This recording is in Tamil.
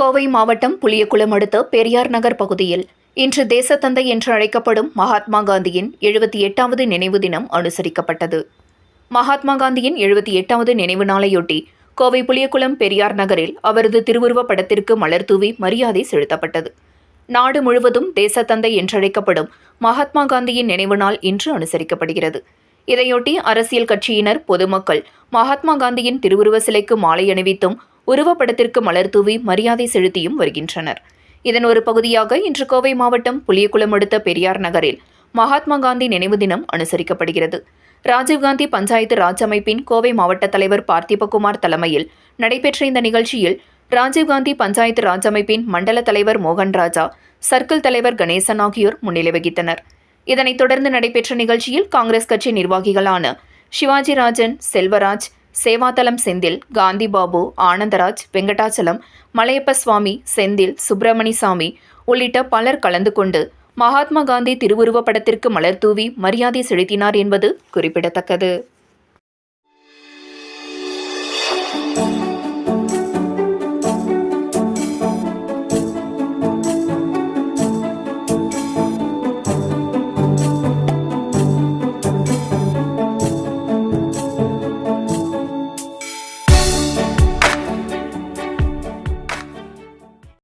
கோவை மாவட்டம் புளியகுளம் அடுத்த பெரியார் நகர் பகுதியில் இன்று தேசத்தந்தை என்று அழைக்கப்படும் மகாத்மா காந்தியின் எழுபத்தி எட்டாவது நினைவு தினம் அனுசரிக்கப்பட்டது. மகாத்மா காந்தியின் எழுபத்தி எட்டாவது நினைவு நாளையொட்டி கோவை புளியகுளம் பெரியார் நகரில் அவரது திருவுருவப் படத்திற்கு மலர் தூவி மரியாதை செலுத்தப்பட்டது. நாடு முழுவதும் தேசத்தந்தை என்றழைக்கப்படும் மகாத்மா காந்தியின் நினைவு நாள் இன்று அனுசரிக்கப்படுகிறது. இதையொட்டி அரசியல் கட்சியினர் பொதுமக்கள் மகாத்மா காந்தியின் திருவுருவ சிலைக்கு மாலை அணிவித்தும் உருவப்படத்திற்கு மலர் தூவி மரியாதை செலுத்தியும் வருகின்றனர். இதன் ஒரு பகுதியாக இன்று கோவை மாவட்டம் புளியகுளம் அடுத்த பெரியார் நகரில் மகாத்மா காந்தி நினைவு தினம் அனுசரிக்கப்படுகிறது. ராஜீவ்காந்தி பஞ்சாயத்து ராஜ் அமைப்பின் கோவை மாவட்ட தலைவர் பார்த்திபகுமார் தலைமையில் நடைபெற்ற இந்த நிகழ்ச்சியில் ராஜீவ்காந்தி பஞ்சாயத்து ராஜ் அமைப்பின் மண்டல தலைவர் மோகன் ராஜா சர்க்கிள் தலைவர் கணேசன் ஆகியோர் முன்னிலை வகித்தனர். இதனைத் தொடர்ந்து நடைபெற்ற நிகழ்ச்சியில் காங்கிரஸ் கட்சி நிர்வாகிகளான சிவாஜி ராஜன் செல்வராஜ் சேவாதலம் செந்தில் காந்திபாபு ஆனந்தராஜ் வெங்கடாச்சலம் மலையப்ப சுவாமி செந்தில் சுப்பிரமணிசாமி உள்ளிட்ட பலர் கலந்து கொண்டு மகாத்மா காந்தி திருவுருவப் படத்திற்கு மலர் தூவி மரியாதை செலுத்தினார் என்பது குறிப்பிடத்தக்கது.